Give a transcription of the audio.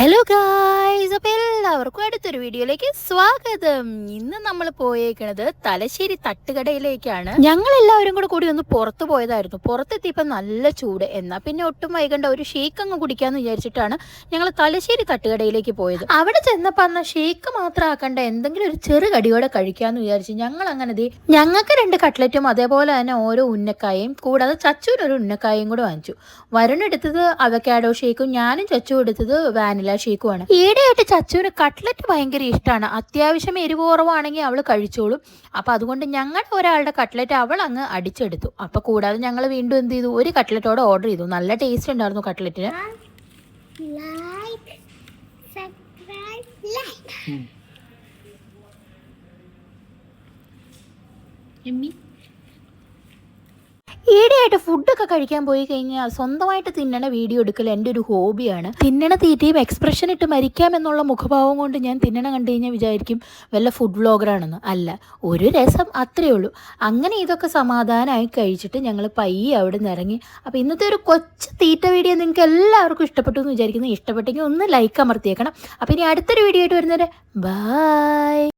Hello guys അപ്പോൾ എല്ലാവർക്കും അടുത്തൊരു വീഡിയോയിലേക്ക് സ്വാഗതം. ഇന്ന് നമ്മൾ പോയേക്കണത് തലശ്ശേരി തട്ടുകടയിലേക്കാണ്. ഞങ്ങൾ എല്ലാവരും കൂടെ കൂടി ഒന്ന് പുറത്തു പോയതായിരുന്നു. പുറത്തെത്തിയപ്പോൾ നല്ല ചൂട്. എന്നാൽ പിന്നെ ഒട്ടും വൈകണ്ട ഒരു ഷേക്ക് അങ്ങ് കുടിക്കാന്ന് വിചാരിച്ചിട്ടാണ് ഞങ്ങൾ തലശ്ശേരി തട്ടുകടയിലേക്ക് പോയത്. അവിടെ ചെന്നപ്പോൾ അന്ന് ഷേക്ക് മാത്രം ആക്കണ്ട എന്തെങ്കിലും ഒരു ചെറു കടിയോടെ കഴിക്കാന്ന് വിചാരിച്ചു ഞങ്ങൾ അങ്ങനെ ദേ ഞങ്ങൾക്ക് രണ്ട് കട്ട്ലറ്റും അതേപോലെ തന്നെ ഓരോ ഉന്നക്കായയും കൂടാതെ ചച്ചൂരൊരു ഉന്നക്കായയും ഉന്നക്കായും കൂടെ വാങ്ങിച്ചു. വരുണെടുത്തത് അവക്കാഡോ ഷേക്കും ഞാനും ചച്ചു എടുത്തത് വാനില ഷേക്കുമാണ് ഈടെയായിട്ട് ചച്ചുവിന് കട്ട്ലറ്റ് ഭയങ്കര ഇഷ്ടമാണ് അത്യാവശ്യം എരിവ് കുറവാണെങ്കിൽ അവൾ കഴിച്ചോളും. അപ്പൊ അതുകൊണ്ട് ഞങ്ങളുടെ ഒരാളുടെ കട്ട്ലറ്റ് അവൾ അങ്ങ് അടിച്ചെടുത്തു. അപ്പൊ കൂടാതെ ഞങ്ങൾ വീണ്ടും എന്ത് ചെയ്തു? ഒരു കട്ട്ലറ്റോടെ ഓർഡർ ചെയ്തു. നല്ല ടേസ്റ്റ് ഉണ്ടായിരുന്നു കട്ട്ലറ്റിന്. Like, subscribe, like. ഈടെയായിട്ട് ഫുഡൊക്കെ കഴിക്കാൻ പോയി കഴിഞ്ഞാൽ സ്വന്തമായിട്ട് തിന്നണ വീഡിയോ എടുക്കൽ എന്റെ ഒരു ഹോബിയാണ്. തിന്നണ തീറ്റയും എക്സ്പ്രഷൻ ഇട്ട് മരിക്കാം എന്നുള്ള മുഖഭാവം കൊണ്ട് ഞാൻ തിന്നണ കണ്ടു കഴിഞ്ഞാൽ വിചാരിക്കും വല്ല ഫുഡ് വ്ളോഗറാണെന്ന് അല്ല ഒരു രസം അത്രയേ ഉള്ളൂ. അങ്ങനെ ഇതൊക്കെ സമാധാനമായി കഴിച്ചിട്ട് ഞങ്ങൾ പയ്യെ അവിടെ നിന്ന് ഇറങ്ങി. അപ്പോൾ ഇന്നത്തെ ഒരു കൊച്ചു തീറ്റ വീഡിയോ നിങ്ങൾക്ക് എല്ലാവർക്കും ഇഷ്ടപ്പെട്ടു എന്ന് വിചാരിക്കുന്നു. ഇഷ്ടപ്പെട്ടെങ്കിൽ ഒന്ന് ലൈക്ക് അമർത്തിയേക്കണം. അപ്പോൾ ഇനി അടുത്തൊരു വീഡിയോ ആയിട്ട് വരുന്നവരെ ബൈ